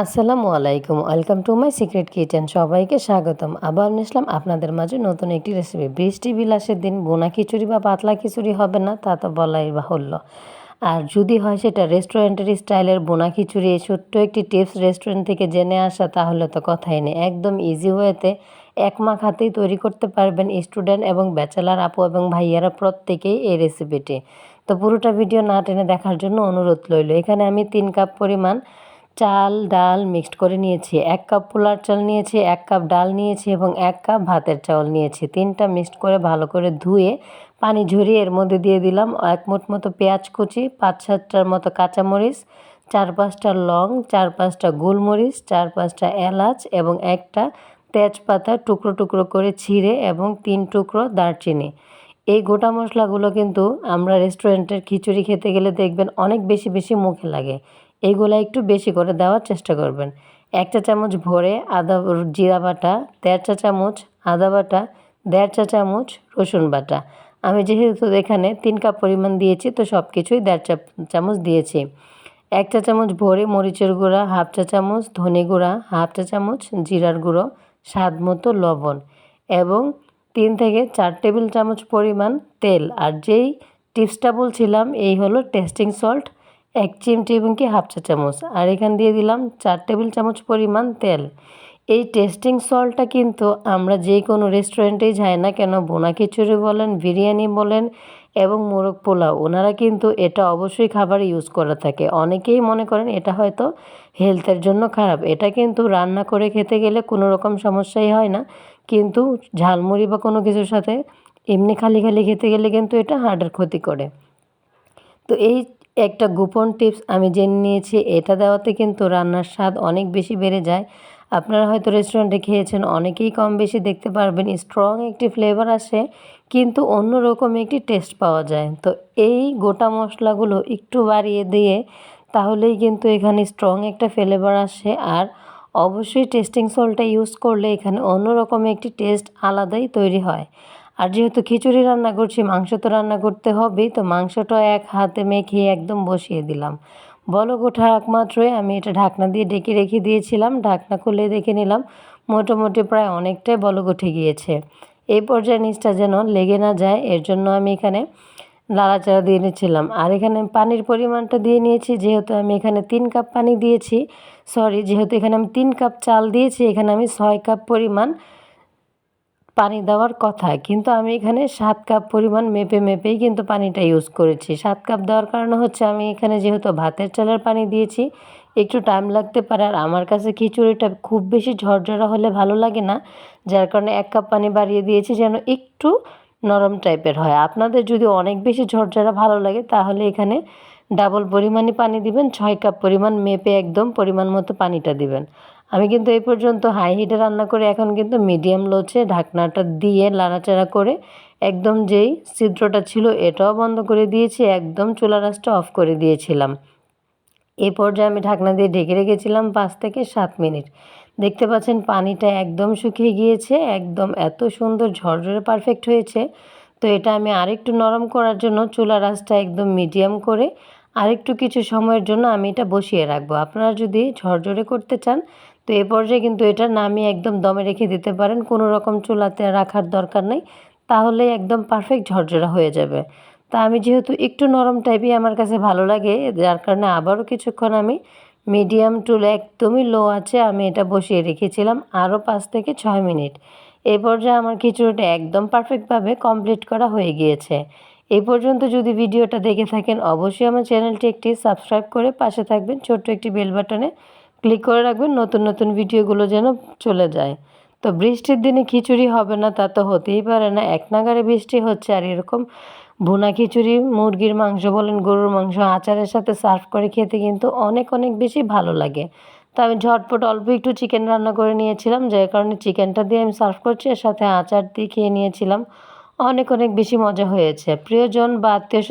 আসসালামু আলাইকুম। Welcome to my secret kitchen সবাইকে স্বাগতম। আবার নিসলাম আপনাদের মাঝে নতুন একটি রেসিপি বৃষ্টি, বিলাসের দিন বোনা খিচুড়ি বা পাতলা খিচুড়ি হবে না, তা তো বলাই বাহুল্য। আর যদি হয় সেটা রেস্টুরেন্টের স্টাইলের বোনা খিচুড়ি, এই ছোট্ট একটি টিপস রেস্টুরেন্ট থেকে জেনে আসা, তাহলে তো কথাই নেই। একদম ইজি ওয়েতে এক মাখ হাতেই তৈরি করতে পারবেন স্টুডেন্ট এবং ব্যাচেলার আপু এবং ভাইয়ারা প্রত্যেকেই এই রেসিপিটি তো পুরোটা ভিডিও না টেনে দেখার জন্য অনুরোধ রইল। এখানে আমি তিন কাপ পরিমাণ চাল, ডাল মিক্সড করে নিয়েছি। এক কাপ পোলার চাল নিয়েছি, এক কাপ ডাল নিয়েছি এবং এক কাপ ভাতের চাউল নিয়েছি। তিনটা মিক্সড করে ভালো করে ধুয়ে পানি ঝরিয়ে এর মধ্যে দিয়ে দিলাম এক মুঠ মতো পেঁয়াজ কুচি, পাঁচ সাতটার মতো কাঁচামরিচ, চার পাঁচটা লং, চার পাঁচটা গোলমরিচ, চার পাঁচটা এলাচ এবং একটা তেজপাতা টুকরো টুকরো করে ছিঁড়ে এবং তিন টুকরো দারচিনি। এই গোটা মশলাগুলো কিন্তু আমরা রেস্টুরেন্টের খিচুড়ি খেতে গেলে দেখবেন অনেক বেশি বেশি মুখে লাগে। এইগুলো একটু বেশি করে দেওয়ার চেষ্টা করবেন। এক চা চামচ ভরে আদা জিরা বাটা, দেড় চা চামচ আদা বাটা, দেড় চা চামচ রসুন বাটা। আমি যেহেতু এখানে তিন কাপ পরিমাণ দিয়েছি, তো সব কিছুই দেড় চা চামচ দিয়েছি। এক চা চামচ ভরে মরিচের গুঁড়া, হাফ চা চামচ ধনে গুঁড়া, হাফ চা চামচ জিরার গুঁড়ো, স্বাদ মতো লবণ এবং তিন থেকে চার টেবিল চামচ পরিমাণ তেল। আর যেই টিপসটা বলছিলাম, এই হলো টেস্টিং সল্ট। এক চিমটি এবং কি হাফ চা চামচ। আর এখান দিয়ে দিলাম চার টেবিল চামচ পরিমাণ তেল। এই টেস্টিং সল্টটা কিন্তু আমরা যে কোনো রেস্টুরেন্টেই যাই না কেন, বোনা খিচুড়ি বলেন, বিরিয়ানি বলেন এবং মোরগ পোলাও, ওনারা কিন্তু এটা অবশ্যই খাবারে ইউজ করা থাকে। অনেকেই মনে করেন এটা হয়তো হেলথের জন্য খারাপ। এটা কিন্তু রান্না করে খেতে গেলে কোনো রকম সমস্যাই হয় না। কিন্তু ঝালমুড়ি বা কোনো কিছুর সাথে এমনি খালি খালি খেতে গেলে কিন্তু এটা হার্টের ক্ষতি করে। তো এই একটা গোপন টিপস আমি জেনে নিয়েছি, এটা দেওয়াতে কিন্তু রান্নার স্বাদ অনেক বেশি বেড়ে যায়। আপনারা হয়তো রেস্টুরেন্টে খেয়েছেন, অনেকেই কম বেশি দেখতে পারবেন স্ট্রং একটি ফ্লেভার আসে, কিন্তু অন্য রকম একটি টেস্ট পাওয়া যায়। তো এই গোটা মশলাগুলো একটু বাড়িয়ে দিয়ে তাহলেই কিন্তু এখানে স্ট্রং একটা ফ্লেভার আসে আর অবশ্যই টেস্টিং সল্টটা ইউজ করলে এখানে অন্যরকম একটি টেস্ট আলাদাই তৈরি হয়। আর যেহেতু খিচুড়ি রান্না করছি, মাংস তো রান্না করতে হবেই, তো মাংসটা এক হাতে মেখে একদম বসিয়ে দিলাম। বলো গোঠা একমাত্রই, আমি এটা ঢাকনা দিয়ে ডেকে রেখে দিয়েছিলাম, ঢাকনা খুলে দেখে নিলাম মোটামুটি প্রায় অনেকটাই বলক উঠে গিয়েছে। এই পর্যায়ে নিচটা যেন লেগে না যায়, এর জন্য আমি এখানে লাড়াচাড়া দিয়ে নিয়েছিলাম আর এখানে পানির পরিমাণটা দিয়ে নিয়েছি, যেহেতু আমি এখানে তিন কাপ পানি দিয়েছি সরি যেহেতু এখানে আমি তিন কাপ চাল দিয়েছি, এখানে আমি ছয় কাপ পরিমাণ পানি দেওয়ার কথা, কিন্তু আমি এখানে সাত কাপ পরিমাণ মেপে মেপেই কিন্তু পানিটা ইউজ করেছি। সাত কাপ দেওয়ার কারণে হচ্ছে আমি এখানে যেহেতু ভাতের চালের পানি দিয়েছি, একটু টাইম লাগতে পারে। আর আমার কাছে খিচুড়িটা খুব বেশি ঝরঝরা হলে ভালো লাগে না, যার কারণে এক কাপ পানি বাড়িয়ে দিয়েছি যেন একটু নরম টাইপের হয়। আপনাদের যদি অনেক বেশি ঝরঝরা ভালো লাগে, তাহলে এখানে ডাবল পরিমাণে পানি দিবেন, ছয় কাপ পরিমাণ মেপে একদম পরিমাণ মতো পানিটা দিবেন। আমি কিন্তু এই পর্যন্ত হাই হিটে রান্না করে এখন কিন্তু মিডিয়াম লোচে ঢাকনাটা দিয়ে লাড়াচাড়া করে একদম যেই ছিদ্রটা ছিল এটাও বন্ধ করে দিয়েছি, একদম চুলা রাসটা অফ করে দিয়েছিলাম। এই পর্যায়ে আমি ঢাকনা দিয়ে ঢেকে রেখেছিলাম পাঁচ থেকে সাত মিনিট। দেখতে পাচ্ছেন পানিটা একদম শুকিয়ে গিয়েছে, একদম এত সুন্দর ঝরঝরে পারফেক্ট হয়েছে। তো এটা আমি আরেকটু নরম করার জন্য চুলা রাসটা একদম মিডিয়াম করে আরেকটু কিছু সময়ের জন্য আমি এটা বসিয়ে রাখব। আপনারা যদি ঝরঝরে করতে চান তো এ পর্যায়ে কিন্তু এটা নামিয়ে একদম দমে রেখে দিতে পারেন। কোনো রকম চুলাতে রাখার দরকার নেই। তাহলে একদম পারফেক্ট ঝরঝরা হয়ে যাবে। তা আমি যেহেতু একটু নরম টাইপই আমার কাছে ভালো লাগে, যার কারণে আবারও কিছুক্ষণ আমি মিডিয়াম টুল একদমই লো আছে, আমি এটা বসিয়ে রেখেছিলাম আরও পাঁচ থেকে ছয় মিনিট। এ পর্যায়ে আমার খিচুড়িটা একদম পারফেক্টভাবে কমপ্লিট করা হয়ে গিয়েছে। এই পর্যন্ত যদি ভিডিওটা দেখে থাকেন, অবশ্যই আমার চ্যানেলটি একটি সাবস্ক্রাইব করে পাশে থাকবেন। ছোট্ট একটি বেল বাটনে ক্লিক করে রাখবেন, নতুন নতুন ভিডিওগুলো যেন চলে যায়। তো বৃষ্টির দিনে খিচুড়ি হবে না, তা তো হতেই পারে না। এক নাগারে বৃষ্টি হচ্ছে, আর এরকম ভুনা খিচুড়ি, মুরগির মাংস বলেন, গরুর মাংস, আচারের সাথে সার্ভ করে খেতে কিন্তু অনেক অনেক বেশি ভালো লাগে। তো আমি ঝটপট অল্প একটু চিকেন রান্না করে নিয়েছিলাম যার কারণে চিকেনটা দিয়ে আমি সার্ভ করছি, এর সাথে আচার দিয়ে খেয়ে নিয়েছিলাম। অনেক অনেক বেশি মজা হয়েছে। প্রিয়জন বা আত্মীয়